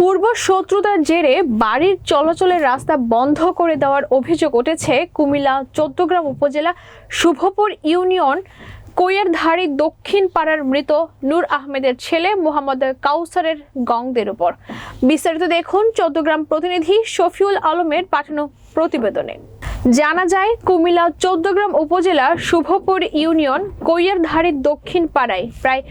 পূর্ব শত্রুতার জেরে বাড়ির চলাচলের রাস্তা বন্ধ করে দেওয়ার অভিযোগ উঠেছে কুমিল্লা চৌদ্দগ্রাম উপজেলা শুভপুর ইউনিয়ন কৈয়ারধারী দক্ষিণ পাড়ার মৃত নূর আহমেদের ছেলে মোহাম্মদ কাউসারের গংদের উপর। বিস্তারিত দেখুন চৌদ্দগ্রাম প্রতিনিধি শফিউল আলমের পাঠানো প্রতিবেদনে। জানা যায়, কুমিল্লা চৌদ্দগ্রাম উপজেলা শুভপুর ইউনিয়ন কৈয়ারধারী দক্ষিণ পাড়ায় প্রায়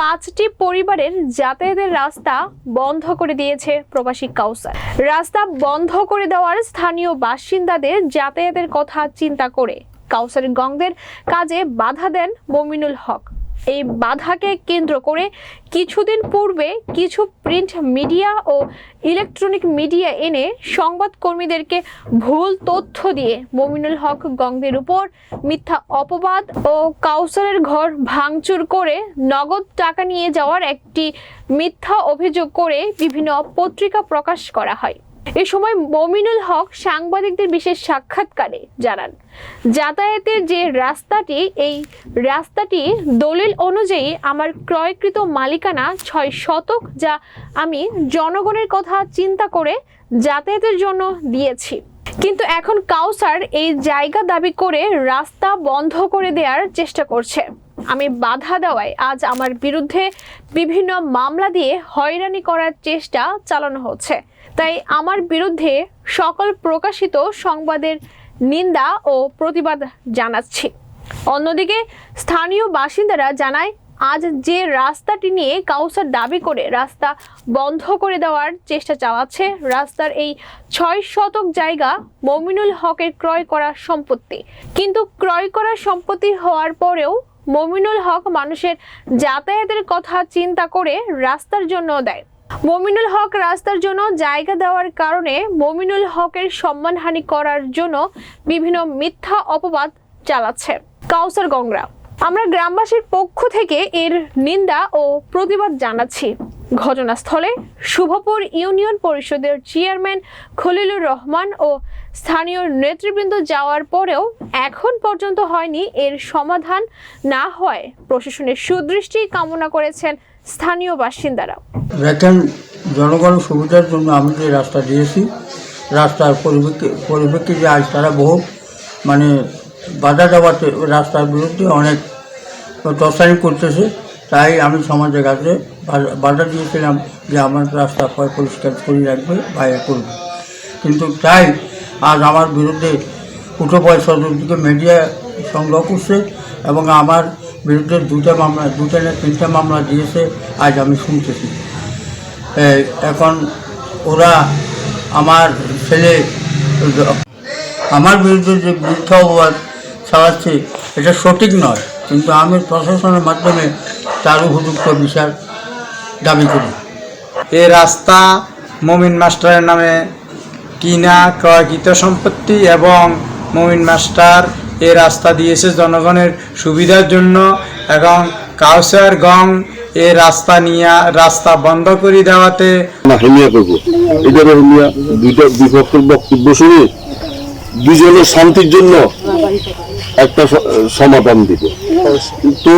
পাঁচটি পরিবারের যাতায়াতের রাস্তা বন্ধ করে দিয়েছে প্রবাসী কাউসার। রাস্তা বন্ধ করে দেওয়ার স্থানীয় বাসিন্দাদের যাতায়াতের কথা চিন্তা করে কাউসার গংদের কাজে বাধা দেন মমিনুল হক। এই বাধাকে কেন্দ্র করে কিছুদিন পূর্বে কিছু প্রিন্ট মিডিয়া ও ইলেকট্রনিক মিডিয়া এনে সংবাদকর্মীদেরকে ভুল তথ্য দিয়ে মমিনুল হক গঙ্গের উপর মিথ্যা অপবাদ ও কাউসারের ঘর ভাঙচুর করে নগদ টাকা নিয়ে যাওয়ার একটি মিথ্যা অভিযোগ করে বিভিন্ন পত্রিকা প্রকাশ করা হয়। এ সময় মমিনুল হক সাংবাদিকদের বিশেষ সাক্ষাৎকারে জানান, যাতায়াতের যে রাস্তাটি, এই রাস্তাটি দলিল অনুযায়ী আমার ক্রয়কৃত মালিকানা ছয় শতক যা আমি জনগণের কথা চিন্তা করে যাতায়াতের জন্য দিয়েছি। কিন্তু এখন কাউসার এই জায়গা দাবি করে রাস্তা বন্ধ করে দেওয়ার চেষ্টা করছে। আমি বাধা দেওয়ায় আজ আমার বিরুদ্ধে বিভিন্ন মামলা দিয়ে হয়রানি করার চেষ্টা চালানো হচ্ছে। তাই আমার বিরুদ্ধে সকল প্রকাশিত সংবাদের নিন্দা ও প্রতিবাদ জানাচ্ছি। অন্যদিকে স্থানীয় বাসিন্দারা জানায়, আজ যে রাস্তাটি নিয়ে কাউসার দাবি করে রাস্তা বন্ধ করে দেওয়ার চেষ্টা চালাচ্ছে, রাস্তার এই ছয় শতক জায়গা মমিনুল হকের ক্রয় করা সম্পত্তি। কিন্তু ক্রয় করা সম্পত্তি হওয়ার পরেও মমিনুল হক মানুষের যাতায়াতের কথা চিন্তা করে রাস্তার জন্য দেয়। মমিনুল হক রাস্তার জন্য জায়গা দেওয়ার কারণে মমিনুল হকের সম্মানহানি করার জন্য বিভিন্ন মিথ্যা অপবাদ চালাচ্ছে। কাউসার গংরা আমরা গ্রামবাসীর পক্ষ থেকে এর নিন্দা ও প্রতিবাদ জানাচ্ছি। ঘটনাস্থলে শুভপুর ইউনিয়ন পরিষদের চেয়ারম্যান খলিলুর রহমান ও স্থানীয় নেতৃবৃন্দ যাওয়ার পরেও এখন পর্যন্ত হয়নি এর সমাধান। না হয় প্রশাসনের সুদৃষ্টি কামনা করেছেন স্থানীয় বাসিন্দারা। দেখেন জনগণের সুবিধার জন্য আমি যে রাস্তা দিয়েছি, রাস্তার পরিপ্রেক্ষি পরিপ্রেক্ষিতে আজ তারা বহু মানে বাধা দেওয়াতে রাস্তার বিরুদ্ধে অনেক টর্চারি করতেছে। তাই আমি সমাজের কাছে বাধা দিয়েছিলাম যে আমার রাস্তা পরিষ্কার করে রাখবে বা এ করবে। কিন্তু তাই আজ আমার বিরুদ্ধে উঠো পয়সা দিকে মিডিয়া সংগ্রহ করছে এবং আমার বিরুদ্ধে দুটা মামলা দুটা না তিনটা মামলা দিয়েছে, আজ আমি শুনতেছি। এখন ওরা আমার ছেলে, আমার বিরুদ্ধে যে মিথ্যা অপবাদ চালাচ্ছে এটা সঠিক নয়। কিন্তু আমি প্রশাসনের মাধ্যমে তার উপযুক্ত বিচার দাবি করি। এই রাস্তা মমিন মাস্টারের নামে কিনা ক্রয়কৃত সম্পত্তি এবং মমিন মাস্টার এ রাস্তা দিয়েছে জনগণের সুবিধার জন্য এবং কাউসার গং এই রাস্তা নিয়ে রাস্তা বন্ধ করে দেওয়াতে না হেমিয়া করব। এটারও হেমিয়া দুইটা বিপক্ষের বক্তব্য শুনে দুজনের শান্তির জন্য একটা সমাধান দিব। তো